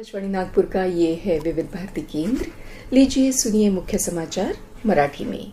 आकाशवाणी नागपुर का ये है विविध भारती केंद्र। लीजिए सुनिए मुख्य समाचार मराठी में।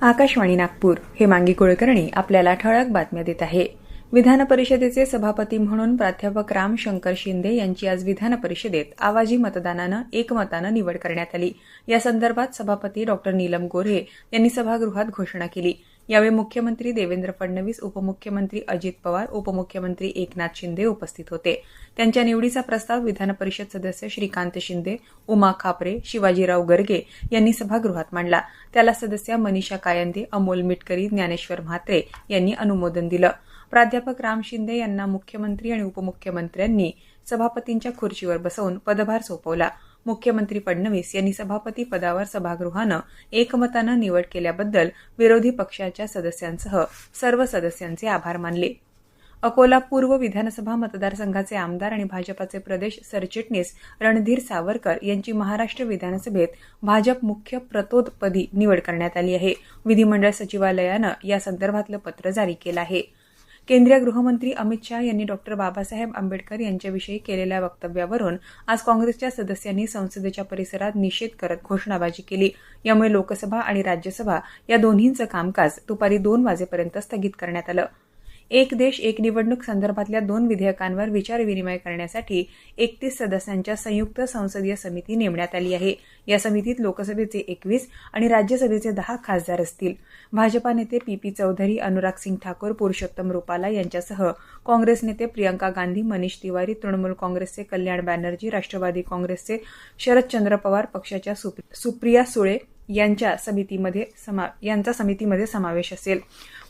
आकाशवाणी नागपूर हे मांगी कुलकर्णी आपल्याला ठळक बातम्या देत आहे. विधान परिषदेचे सभापती म्हणून प्राध्यापक राम शंकर शिंदे यांची आज विधान परिषदेत आवाजी मतदानानं एकमतानं निवड करण्यात आली. या संदर्भात सभापती डॉ नीलम गोऱ्हे यांनी सभागृहात घोषणा केली. यावेळी मुख्यमंत्री देवेंद्र फडणवीस उपमुख्यमंत्री अजित पवार उपमुख्यमंत्री एकनाथ शिंदे उपस्थित होते. त्यांच्या निवडीचा प्रस्ताव विधान परिषद सदस्य श्रीकांत शिंदे उमा खापरे शिवाजीराव गर्गे यांनी सभागृहात मांडला. त्याला सदस्य मनीषा कायंदे अमोल मिटकरी ज्ञानेश्वर म्हात्रे यांनी अनुमोदन दिलं. प्राध्यापक राम शिंदे यांना मुख्यमंत्री आणि उपमुख्यमंत्र्यांनी सभापतींच्या खुर्चीवर बसवून पदभार सोपवला. मुख्यमंत्री फडणवीस यांनी सभापती पदावर सभागृहानं एकमतानं निवड केल्याबद्दल विरोधी पक्षाच्या सदस्यांसह सर्व सदस्यांचे आभार मानले. अकोला पूर्व विधानसभा मतदारसंघाचे आमदार आणि भाजपाचे प्रदेश सरचिटणीस रणधीर सावरकर यांची महाराष्ट्र विधानसभेत भाजप मुख्य प्रतोदपदी निवड करण्यात आली आहे. विधिमंडळ सचिवालयानं या संदर्भातलं पत्र जारी केलं आहे. केंद्रीय गृहमंत्री अमित शाह यांनी डॉक्टर बाबासाहेब आंबेडकर यांच्याविषयी केलेल्या वक्तव्यावरून आज काँग्रेसच्या सदस्यांनी संसदेच्या परिसरात निषेध करत घोषणाबाजी केली. यामुळे लोकसभा आणि राज्यसभा या दोन्हींचं कामकाज दुपारी दोन वाजेपर्यंत स्थगित करण्यात आलं. एक देश एक निवडणूक संदर्भातल्या दोन विधेयकांवर विचारविनिमय करण्यासाठी एकतीस सदस्यांच्या संयुक्त संसदीय समिती नेमण्यात आली आहे. या समितीत लोकसभेचे एकवीस आणि राज्यसभेचे दहा खासदार असतील. भाजपा नेते पी पी चौधरी अनुराग सिंग ठाकूर पुरुषोत्तम रुपाला यांच्यासह काँग्रेस नेते प्रियंका गांधी मनीष तिवारी तृणमूल काँग्रेसचे कल्याण बॅनर्जी राष्ट्रवादी काँग्रेसचे शरदचंद्र पवार पक्षाच्या सुप्रिया सुळे यांच्या समितीमध्ये समा यांचा समितीमध्ये समावेश असेल.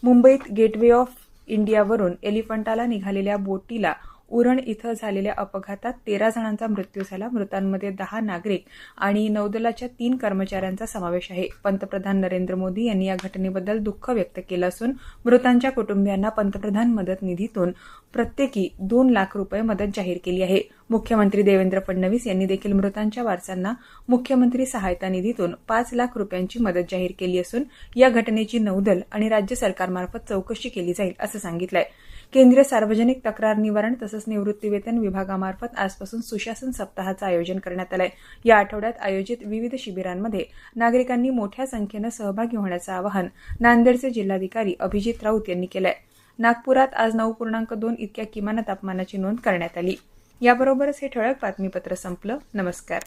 मुंबईत गेटवे ऑफ इंडियावरून एलिफंटाला निघालेल्या बोटीला उरण इथं झालेल्या अपघातात तेरा जणांचा मृत्यू झाला. मृतांमध्ये दहा नागरिक आणि नौदलाच्या तीन कर्मचाऱ्यांचा समावेश आहे. पंतप्रधान नरेंद्र मोदी यांनी या घटनेबद्दल दुःख व्यक्त केलं असून मृतांच्या कुटुंबियांना पंतप्रधान मदत निधीतून प्रत्येकी दोन लाख रुपये मदत जाहीर केली आहे. मुख्यमंत्री देवेंद्र फडणवीस यांनी देखील मृतांच्या वारसांना मुख्यमंत्री सहायता निधीतून पाच लाख रुपयांची मदत जाहीर केली असून या घटनेची नौदल आणि राज्य सरकारमार्फत चौकशी केली जाईल असं सांगितलं आहे केंद्रीय सार्वजनिक तक्रार निवारण तसंच निवृत्तीवेतन विभागामार्फत आजपासून सुशासन सप्ताहाचं आयोजन करण्यात आलंय. या आठवड्यात आयोजित विविध शिबिरांमध्ये नागरिकांनी मोठ्या संख्येनं सहभागी होण्याचं आवाहन नांदेडचे जिल्हाधिकारी अभिजित राऊत यांनी केलंय. नागपुरात आज नऊ पूर्णांक दोन इतक्या किमान तापमानाची नोंद करण्यात आली. याबरोबरच हे ठळक बातमीपत्र संपलं. नमस्कार.